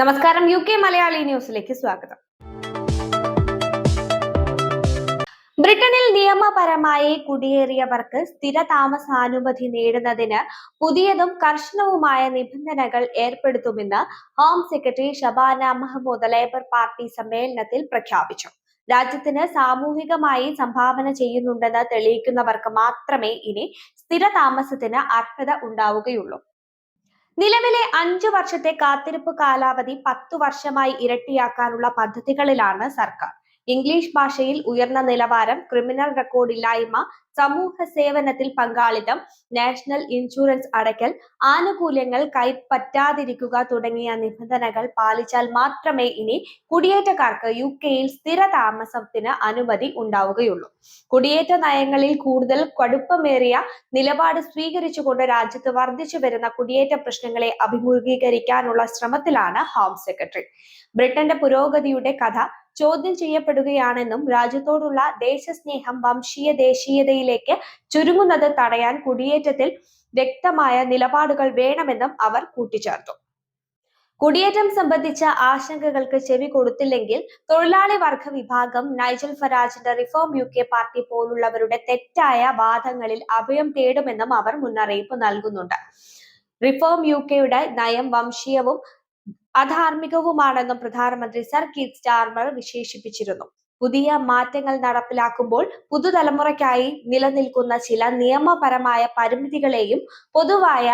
നമസ്കാരം U K Malayali ന്യൂസിലേക്ക് സ്വാഗതം. ബ്രിട്ടനിൽ നിയമപരമായി കുടിയേറിയവർക്ക് സ്ഥിര താമസാനുമതി നേടുന്നതിന് പുതിയതും കർശനവുമായ നിബന്ധനകൾ ഏർപ്പെടുത്തുമെന്ന് home secretary Shabana Mahmood Labour Party സമ്മേളനത്തിൽ പ്രഖ്യാപിച്ചു. രാജ്യത്തിന് സാമൂഹികമായി സംഭാവന ചെയ്യുന്നുണ്ടെന്ന് തെളിയിക്കുന്നവർക്ക് മാത്രമേ ഇനി സ്ഥിര താമസത്തിന് അർഹത ഉണ്ടാവുകയുള്ളൂ. നിലവിലെ അഞ്ചു വർഷത്തെ കാത്തിരിപ്പ് കാലാവധി പത്തു വർഷമായി ഇരട്ടിയാക്കാനുള്ള പദ്ധതികളിലാണ് സർക്കാർ. ഇംഗ്ലീഷ് ഭാഷയിൽ ഉയർന്ന നിലവാരം ക്രിമിനൽ റെക്കോർഡ് ഇല്ലായ്മ സമൂഹ സേവനത്തിൽ പങ്കാളിത്തം നാഷണൽ ഇൻഷുറൻസ് അടയ്ക്കൽ ആനുകൂല്യങ്ങൾ കൈപ്പറ്റാതിരിക്കുക തുടങ്ങിയ നിബന്ധനകൾ പാലിച്ചാൽ മാത്രമേ ഇനി കുടിയേറ്റക്കാർക്ക് യു കെയിൽ സ്ഥിര താമസത്തിന് അനുമതി ഉണ്ടാവുകയുള്ളൂ. കുടിയേറ്റ നയങ്ങളിൽ കൂടുതൽ കടുപ്പമേറിയ നിലപാട് സ്വീകരിച്ചുകൊണ്ട് രാജ്യത്ത് വർദ്ധിച്ചു വരുന്ന കുടിയേറ്റ പ്രശ്നങ്ങളെ അഭിമുഖീകരിക്കാനുള്ള ശ്രമത്തിലാണ് ഹോം സെക്രട്ടറി. ബ്രിട്ടന്റെ പുരോഗതിയുടെ കഥ ചോദ്യം ചെയ്യപ്പെടുകയാണെന്നും രാജ്യത്തോടുള്ള ദേശസ്നേഹം വംശീയ ദേശീയതയിലേക്ക് ചുരുങ്ങുന്നത് തടയാൻ കുടിയേറ്റത്തിൽ വ്യക്തമായ നിലപാടുകൾ വേണമെന്നും അവർ കൂട്ടിച്ചേർത്തു. കുടിയേറ്റം സംബന്ധിച്ച ആശങ്കകൾക്ക് ചെവി കൊടുത്തില്ലെങ്കിൽ തൊഴിലാളി വർഗ വിഭാഗം നൈജൽ ഫരാജിന്റെ റിഫോം യു കെ പാർട്ടി പോലുള്ളവരുടെ തെറ്റായ വാദങ്ങളിൽ അഭയം തേടുമെന്നും അവർ മുന്നറിയിപ്പ് നൽകുന്നുണ്ട്. റിഫോം യു കെയുടെ നയം വംശീയവും അധാർമികവുമാണെന്നും പ്രധാനമന്ത്രി സർ കീത് സ്റ്റാർമർ വിശേഷിപ്പിച്ചിരുന്നു. പുതിയ മാറ്റങ്ങൾ നടപ്പിലാക്കുമ്പോൾ പുതുതലമുറയ്ക്കായി നിലനിൽക്കുന്ന ചില നിയമപരമായ പരിമിതികളെയും പൊതുവായ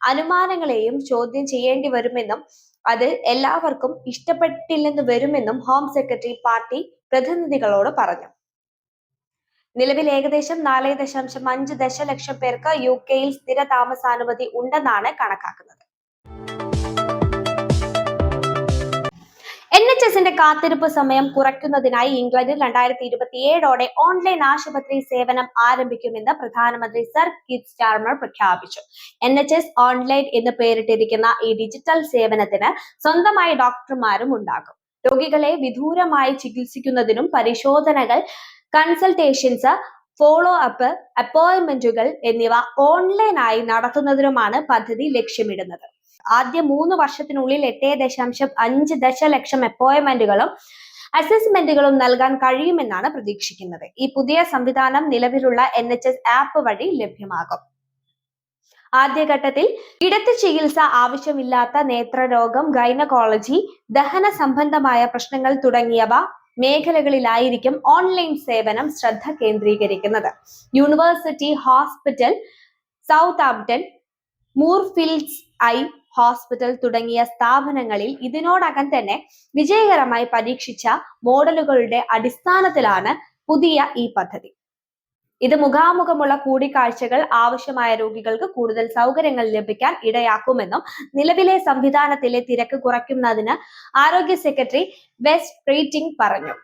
അനുമാനങ്ങളെയും ചോദ്യം ചെയ്യേണ്ടി വരുമെന്നും അത് എല്ലാവർക്കും ഇഷ്ടപ്പെട്ടില്ലെന്ന് വരുമെന്നും ഹോം സെക്രട്ടറി പാർട്ടി പ്രതിനിധികളോട് പറഞ്ഞു. നിലവിൽ ഏകദേശം നാല് ദശാംശം അഞ്ച് ദശലക്ഷം പേർക്ക് യു കെയിൽ സ്ഥിര താമസാനുമതി ഉണ്ടെന്നാണ് കണക്കാക്കുന്നത്. എൻ എച്ച് എസിന്റെ കാത്തിരിപ്പ് സമയം കുറയ്ക്കുന്നതിനായി ഇംഗ്ലണ്ടിൽ രണ്ടായിരത്തി ഇരുപത്തിയേഴോടെ ഓൺലൈൻ ആശുപത്രി സേവനം ആരംഭിക്കുമെന്ന് പ്രധാനമന്ത്രി സർ കിറ്റ് സ്റ്റാർമർ പ്രഖ്യാപിച്ചു. എൻ എച്ച് എസ് ഓൺലൈൻ എന്ന് പേരിട്ടിരിക്കുന്ന ഈ ഡിജിറ്റൽ സേവനത്തിന് സ്വന്തമായി ഡോക്ടർമാരും ഉണ്ടാകും. രോഗികളെ വിദൂരമായി ചികിത്സിക്കുന്നതിനും പരിശോധനകൾ കൺസൾട്ടേഷൻസ് ഫോളോ അപ്പ് അപ്പോയിന്റ്മെന്റുകൾ എന്നിവ ഓൺലൈനായി നടത്തുന്നതിനുമാണ് പദ്ധതി ലക്ഷ്യമിടുന്നത്. ആദ്യ മൂന്ന് വർഷത്തിനുള്ളിൽ എട്ട് ദശാംശം അഞ്ച് ദശലക്ഷം അപ്പോയിന്റ്മെന്റുകളും അസസ്മെന്റുകളും നൽകാൻ കഴിയുമെന്നാണ് പ്രതീക്ഷിക്കുന്നത്. ഈ പുതിയ സംവിധാനം നിലവിലുള്ള എൻ എച്ച് എസ് ആപ്പ് വഴി ലഭ്യമാകും. ആദ്യഘട്ടത്തിൽ ഇടത്ത് ചികിത്സ ആവശ്യമില്ലാത്ത നേത്രരോഗം ഗൈനക്കോളജി ദഹന സംബന്ധമായ പ്രശ്നങ്ങൾ തുടങ്ങിയവ മേഖലകളിലായിരിക്കും ഓൺലൈൻ സേവനം ശ്രദ്ധ കേന്ദ്രീകരിക്കുന്നത്. University Hospital Southampton Moorfields Eye Hospital തുടങ്ങിയ സ്ഥാപനങ്ങളിൽ ഇതിനോടകം തന്നെ വിജയകരമായി പരീക്ഷിച്ച മോഡലുകളുടെ അടിസ്ഥാനത്തിലാണ് പുതിയ ഈ പദ്ധതി. ഇത് മുഖാമുഖമുള്ള കൂടിക്കാഴ്ചകൾ ആവശ്യമായ രോഗികൾക്ക് കൂടുതൽ സൗകര്യങ്ങൾ ലഭിക്കാൻ ഇടയാക്കുമെന്നും നിലവിലെ സംവിധാനത്തിലെ തിരക്ക് കുറയ്ക്കുന്നതിന് ആരോഗ്യ സെക്രട്ടറി വെസ്റ്റ് റേറ്റിംഗ് പറഞ്ഞു.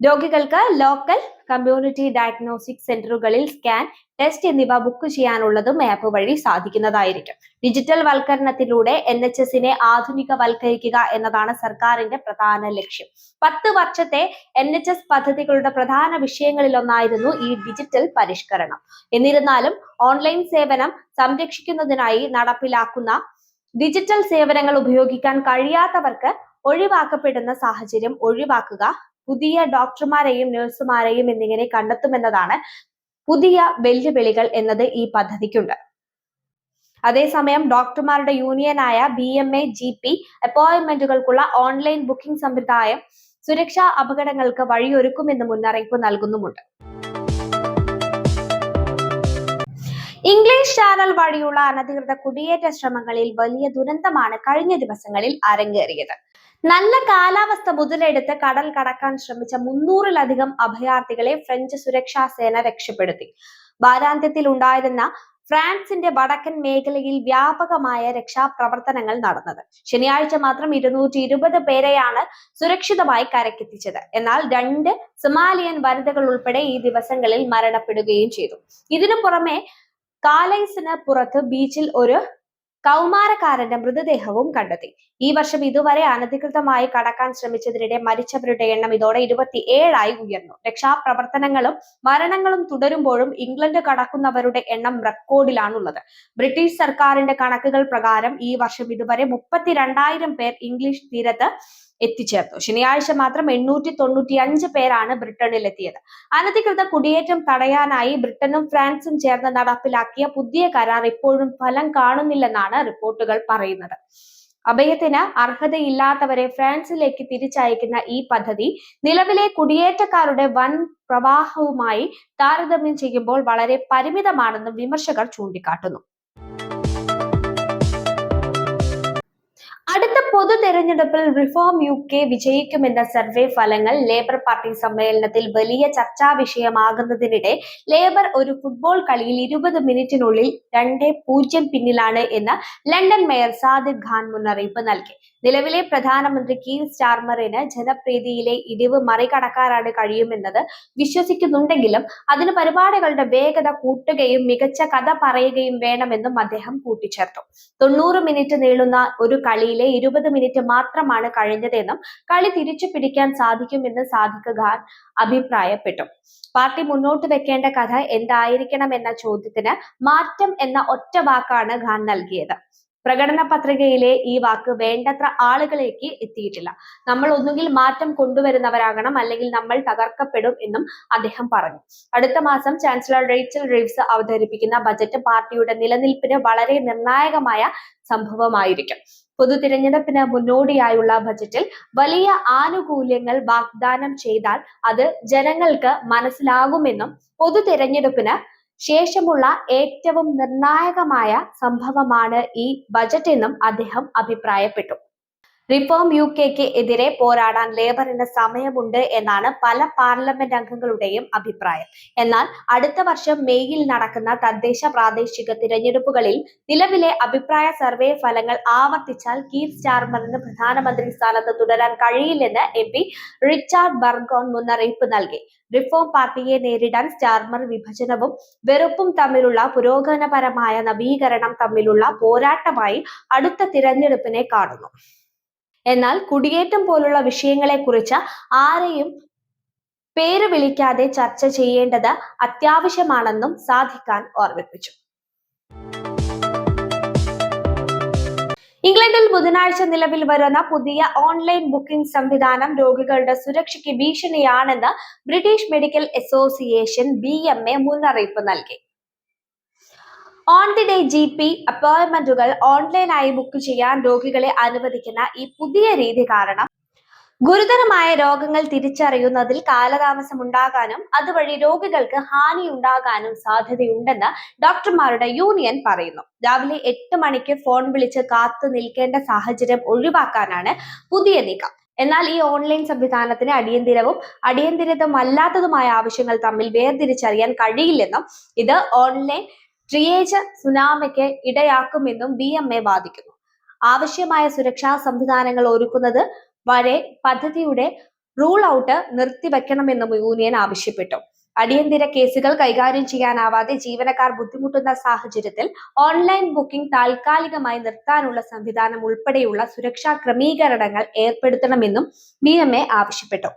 രോഗികൾക്ക് ലോക്കൽ കമ്മ്യൂണിറ്റി ഡയഗ്നോസ്റ്റിക് സെന്ററുകളിൽ സ്കാൻ ടെസ്റ്റ് എന്നിവ ബുക്ക് ചെയ്യാനുള്ളതും ആപ്പ് വഴി സാധിക്കുന്നതായിരിക്കും. ഡിജിറ്റൽ വൽക്കരണത്തിലൂടെ എൻ എച്ച് എസിനെ ആധുനികവൽക്കരിക്കുക എന്നതാണ് സർക്കാരിന്റെ പ്രധാന ലക്ഷ്യം. പത്ത് വർഷത്തെ എൻ എച്ച് എസ് പദ്ധതികളുടെ പ്രധാന വിഷയങ്ങളിലൊന്നായിരുന്നു ഈ ഡിജിറ്റൽ പരിഷ്കരണം. എന്നിരുന്നാലും ഓൺലൈൻ സേവനം സംരക്ഷിക്കുന്നതിനായി നടപ്പിലാക്കുന്ന ഡിജിറ്റൽ സേവനങ്ങൾ ഉപയോഗിക്കാൻ കഴിയാത്തവർക്ക് ഒഴിവാക്കപ്പെടുന്ന സാഹചര്യം ഒഴിവാക്കുക പുതിയ ഡോക്ടർമാരെയും നഴ്സുമാരെയും എന്നിങ്ങനെ കണ്ടെത്തുമെന്നതാണ് പുതിയ വെല്ലുവിളികൾ എന്നത് ഈ പദ്ധതിക്കുണ്ട്. അതേസമയം ഡോക്ടർമാരുടെ യൂണിയനായ B M A G P അപ്പോയിന്റ്മെന്റുകൾക്കുള്ള online booking സമ്പ്രദായം സുരക്ഷാ അപകടങ്ങൾക്ക് വഴിയൊരുക്കുമെന്ന് മുന്നറിയിപ്പ് നൽകുന്നുമുണ്ട്. ഇംഗ്ലീഷ് ചാനൽ വഴിയുള്ള അനധികൃത കുടിയേറ്റ ശ്രമങ്ങളിൽ വലിയ ദുരന്തമാണ് കഴിഞ്ഞ ദിവസങ്ങളിൽ അരങ്ങേറിയത്. നല്ല കാലാവസ്ഥ മുതലെടുത്ത് കടൽ കടക്കാൻ ശ്രമിച്ച മുന്നൂറിലധികം അഭയാർത്ഥികളെ ഫ്രഞ്ച് സുരക്ഷാ സേന രക്ഷപ്പെടുത്തി. വാരാന്ത്യത്തിൽ ഉണ്ടായിരുന്ന ഫ്രാൻസിന്റെ വടക്കൻ മേഖലയിൽ വ്യാപകമായ രക്ഷാപ്രവർത്തനങ്ങൾ നടന്നത്. ശനിയാഴ്ച മാത്രം ഇരുന്നൂറ്റി ഇരുപത് പേരെയാണ് സുരക്ഷിതമായി കരക്കെത്തിച്ചത് എന്നാൽ രണ്ട് സൊമാലിയൻ വനിതകൾ ഉൾപ്പെടെ ഈ ദിവസങ്ങളിൽ മരണപ്പെടുകയും ചെയ്തു. ഇതിനു പുറമെ കാലൈസിന് പുറത്ത് ബീച്ചിൽ ഒരു കൗമാരക്കാരന്റെ മൃതദേഹവും കണ്ടെത്തി. ഈ വർഷം ഇതുവരെ അനധികൃതമായി കടക്കാൻ ശ്രമിച്ചതിനിടെ മരിച്ചവരുടെ എണ്ണം ഇതോടെ ഇരുപത്തി ഏഴായി ഉയർന്നു. രക്ഷാപ്രവർത്തനങ്ങളും മരണങ്ങളും തുടരുമ്പോഴും ഇംഗ്ലണ്ട് കടക്കുന്നവരുടെ എണ്ണം റെക്കോർഡിലാണുള്ളത്. ബ്രിട്ടീഷ് സർക്കാരിന്റെ കണക്കുകൾ പ്രകാരം ഈ വർഷം ഇതുവരെ മുപ്പത്തിരണ്ടായിരം പേർ ഇംഗ്ലീഷ് തീരത്ത് എത്തിച്ചേർന്നു ശനിയാഴ്ച മാത്രം എണ്ണൂറ്റി തൊണ്ണൂറ്റി അഞ്ച് പേരാണ് ബ്രിട്ടനിൽ എത്തിയത് അനധികൃത കുടിയേറ്റം തടയാനായി ബ്രിട്ടനും ഫ്രാൻസും ചേർന്ന് നടപ്പിലാക്കിയ പുതിയ കരാർ ഇപ്പോഴും ഫലം കാണുന്നില്ലെന്നാണ് റിപ്പോർട്ടുകൾ പറയുന്നത്. അഭയത്തിന് അർഹതയില്ലാത്തവരെ ഫ്രാൻസിലേക്ക് തിരിച്ചയക്കുന്ന ഈ പദ്ധതി നിലവിലെ കുടിയേറ്റക്കാരുടെ വൻ പ്രവാഹവുമായി താരതമ്യം ചെയ്യുമ്പോൾ വളരെ പരിമിതമാണെന്നും വിമർശകർ ചൂണ്ടിക്കാട്ടുന്നു. അടുത്ത പൊതു തെരഞ്ഞെടുപ്പിൽ റിഫോം യു കെ വിജയിക്കുമെന്ന സർവേ ഫലങ്ങൾ ലേബർ പാർട്ടി സമ്മേളനത്തിൽ വലിയ ചർച്ചാ വിഷയമാകുന്നതിനിടെ ലേബർ ഒരു ഫുട്ബോൾ കളിയിൽ ഇരുപത് മിനിറ്റിനുള്ളിൽ രണ്ട് പൂജ്യം പിന്നിലാണ് എന്ന് ലണ്ടൻ മേയർ സാദിഖ് ഖാൻ മുന്നറിയിപ്പ് നൽകി. നിലവിലെ പ്രധാനമന്ത്രി കീർ സ്റ്റാർമറിന് ജനപ്രീതിയിലെ ഇടിവ് മറികടക്കാനാണ് കഴിയുമെന്നത് വിശ്വസിക്കുന്നുണ്ടെങ്കിലും അതിന് പരിപാടികളുടെ വേഗത കൂട്ടുകയും മികച്ച കഥ പറയുകയും വേണമെന്നും അദ്ദേഹം കൂട്ടിച്ചേർത്തു. തൊണ്ണൂറ് മിനിറ്റ് നീളുന്ന ഒരു കളിയിലെ ഇരുപത് മിനിറ്റ് മാത്രമാണ് കഴിഞ്ഞതെന്നും കളി തിരിച്ചു പിടിക്കാൻ സാധിക്കുമെന്ന് സാദിഖ് ഖാൻ അഭിപ്രായപ്പെട്ടു. പാർട്ടി മുന്നോട്ട് വെക്കേണ്ട കഥ എന്തായിരിക്കണം എന്ന ചോദ്യത്തിന് മാറ്റം എന്ന ഒറ്റ വാക്കാണ് ഖാൻ നൽകിയത്. പ്രകടന പത്രികയിലെ ഈ വാക്ക് വേണ്ടത്ര ആളുകളിലേക്ക് എത്തിയിട്ടില്ല. നമ്മൾ ഒന്നുകിൽ മാറ്റം കൊണ്ടുവരുന്നവരാകണം അല്ലെങ്കിൽ നമ്മൾ തകർക്കപ്പെടും എന്നും അദ്ദേഹം പറഞ്ഞു. അടുത്ത മാസം ചാൻസലർ റേച്ചൽ റീവ്സ് അവതരിപ്പിക്കുന്ന ബജറ്റ് പാർട്ടിയുടെ നിലനിൽപ്പിന് വളരെ നിർണായകമായ സംഭവമായിരിക്കും. പൊതു തിരഞ്ഞെടുപ്പിന് മുന്നോടിയായുള്ള ബജറ്റിൽ വലിയ ആനുകൂല്യങ്ങൾ വാഗ്ദാനം ചെയ്താൽ അത് ജനങ്ങൾക്ക് മനസ്സിലാകുമെന്നും പൊതു തിരഞ്ഞെടുപ്പിന് ശേഷമുള്ള ഏറ്റവും നിർണായകമായ സംഭവമാണ് ഈ ബജറ്റ് എന്നും അദ്ദേഹം അഭിപ്രായപ്പെട്ടു. റിഫോം യു കെക്ക് എതിരെ പോരാടാൻ ലേബറിന് സമയമുണ്ട് എന്നാണ് പല പാർലമെന്റ് അംഗങ്ങളുടെയും അഭിപ്രായം. എന്നാൽ അടുത്ത വർഷം മെയ്യിൽ നടക്കുന്ന തദ്ദേശ പ്രാദേശിക തിരഞ്ഞെടുപ്പുകളിൽ നിലവിലെ അഭിപ്രായ സർവേ ഫലങ്ങൾ ആവർത്തിച്ചാൽ കീർ സ്റ്റാർമറിന് പ്രധാനമന്ത്രി സ്ഥാനത്ത് തുടരാൻ കഴിയില്ലെന്ന് എം പി റിച്ചാർഡ് ബർഗോൺ മുന്നറിയിപ്പ് നൽകി. റിഫോം പാർട്ടിയെ നേരിടാൻ സ്റ്റാർമർ വിഭജനവും വെറുപ്പും തമ്മിലുള്ള പുരോഗമനപരമായ നവീകരണം തമ്മിലുള്ള പോരാട്ടമായി അടുത്ത തിരഞ്ഞെടുപ്പിനെ കാണുന്നു. എന്നാൽ കുടിയേറ്റം പോലുള്ള വിഷയങ്ങളെക്കുറിച്ച് ആരെയും പേര് വിളിക്കാതെ ചർച്ച ചെയ്യേണ്ടത് അത്യാവശ്യമാണെന്നും സാധിക്കാൻ ഓർമ്മിപ്പിച്ചു. ഇംഗ്ലണ്ടിൽ ബുധനാഴ്ച നിലവിൽ വരുന്ന പുതിയ ഓൺലൈൻ ബുക്കിംഗ് സംവിധാനം രോഗികളുടെ സുരക്ഷയ്ക്ക് ഭീഷണിയാണെന്ന് British Medical Association B M A മുന്നറിയിപ്പ് നൽകി. On the day G P അപ്പോയിന്റ്മെന്റുകൾ ഓൺലൈനായി ബുക്ക് ചെയ്യാൻ രോഗികളെ അനുവദിക്കുന്ന ഈ പുതിയ രീതി കാരണം ഗുരുതരമായ രോഗങ്ങൾ തിരിച്ചറിയുന്നതിൽ കാലതാമസം ഉണ്ടാകാനും അതുവഴി രോഗികൾക്ക് ഹാനി ഉണ്ടാകാനും സാധ്യതയുണ്ടെന്ന് ഡോക്ടർമാരുടെ യൂണിയൻ പറയുന്നു. രാവിലെ എട്ട് മണിക്ക് ഫോൺ വിളിച്ച് കാത്തു നിൽക്കേണ്ട സാഹചര്യം ഒഴിവാക്കാനാണ് പുതിയ നീക്കം. എന്നാൽ ഈ ഓൺലൈൻ സംവിധാനത്തിന് അടിയന്തിരവും അടിയന്തിരതമല്ലാത്തതുമായ ആവശ്യങ്ങൾ തമ്മിൽ വേർതിരിച്ചറിയാൻ കഴിയില്ലെന്നും ഇത് ഓൺലൈൻ ട്രിയേജ സുനാമിക്ക് ഇടയാക്കുമെന്നും ബി എം എ വാദിക്കുന്നു. ആവശ്യമായ സുരക്ഷാ സംവിധാനങ്ങൾ ഒരുക്കുന്നത് വരെ പദ്ധതിയുടെ റൂൾ ഔട്ട് നിർത്തിവെക്കണമെന്നും യൂണിയൻ ആവശ്യപ്പെട്ടു. അടിയന്തര കേസുകൾ കൈകാര്യം ചെയ്യാനാവാതെ ജീവനക്കാർ ബുദ്ധിമുട്ടുന്ന സാഹചര്യത്തിൽ ഓൺലൈൻ ബുക്കിംഗ് താൽക്കാലികമായി നിർത്താനുള്ള സംവിധാനം ഉൾപ്പെടെയുള്ള സുരക്ഷാ ക്രമീകരണങ്ങൾ ഏർപ്പെടുത്തണമെന്നും ബി ആവശ്യപ്പെട്ടു.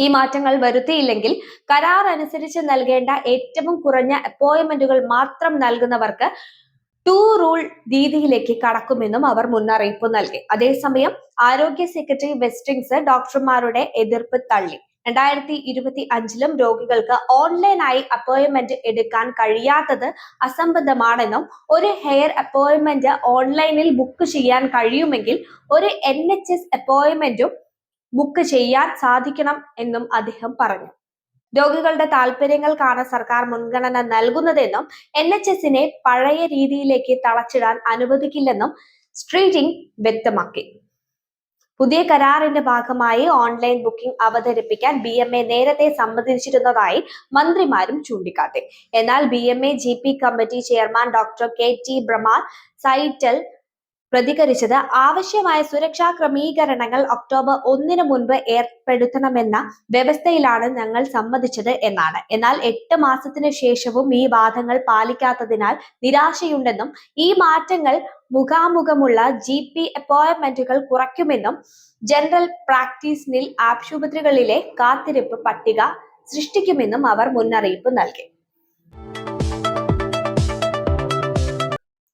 ഈ മാറ്റങ്ങൾ വരുത്തിയില്ലെങ്കിൽ കരാർ അനുസരിച്ച് നൽകേണ്ട ഏറ്റവും കുറഞ്ഞ അപ്പോയിന്റ്മെന്റുകൾ മാത്രം നൽകുന്നവർക്ക് ടു റൂൾ രീതിയിലേക്ക് കടക്കുമെന്നും അവർ മുന്നറിയിപ്പ് നൽകി. അതേസമയം ആരോഗ്യ സെക്രട്ടറി വെസ്റ്റിങ്സ് ഡോക്ടർമാരുടെ എതിർപ്പ് തള്ളി. രണ്ടായിരത്തി ഇരുപത്തി അഞ്ചിലും രോഗികൾക്ക് ഓൺലൈനായി അപ്പോയിന്റ്മെന്റ് എടുക്കാൻ കഴിയാത്തത് അസംബന്ധമാണെന്നും ഒരു ഹെയർ അപ്പോയിന്റ്മെന്റ് ഓൺലൈനിൽ ബുക്ക് ചെയ്യാൻ കഴിയുമെങ്കിൽ ഒരു എൻ എച്ച് എസ് അപ്പോയിന്റ്മെന്റും ബുക്ക് ചെയ്യാൻ സാധിക്കണം എന്നും അദ്ദേഹം പറഞ്ഞു. രോഗികളുടെ താല്പര്യങ്ങൾക്കാണ് സർക്കാർ മുൻഗണന നൽകുന്നതെന്നും എൻ എച്ച് എസിനെ പഴയ രീതിയിലേക്ക് തളച്ചിടാൻ അനുവദിക്കില്ലെന്നും സ്ട്രീറ്റിംഗ് വ്യക്തമാക്കി. പുതിയ കരാറിന്റെ ഭാഗമായി ഓൺലൈൻ ബുക്കിംഗ് അവതരിപ്പിക്കാൻ ബി എം എ നേരത്തെ സമ്മതിച്ചിരുന്നതായി മന്ത്രിമാരും ചൂണ്ടിക്കാട്ടി. എന്നാൽ B M A G P committee chairman doctor Katie Bramall Stainer പ്രതികരിച്ചത് ആവശ്യമായ സുരക്ഷാ ക്രമീകരണങ്ങൾ ഒക്ടോബർ ഒന്നിന് മുൻപ് ഏർപ്പെടുത്തണമെന്ന വ്യവസ്ഥയിലാണ് ഞങ്ങൾ സമ്മതിച്ചത് എന്നാണ്. എന്നാൽ എട്ട് മാസത്തിനു ശേഷവും ഈ വാദങ്ങൾ പാലിക്കാത്തതിനാൽ നിരാശയുണ്ടെന്നും ഈ മാറ്റങ്ങൾ മുഖാമുഖമുള്ള ജി പി അപ്പോയിന്റ്മെന്റുകൾ കുറയ്ക്കുമെന്നും ജനറൽ പ്രാക്ടീസ് നിൽ ആശുപത്രികളിലെ കാത്തിരിപ്പ് പട്ടിക സൃഷ്ടിക്കുമെന്നും അവർ മുന്നറിയിപ്പ് നൽകി.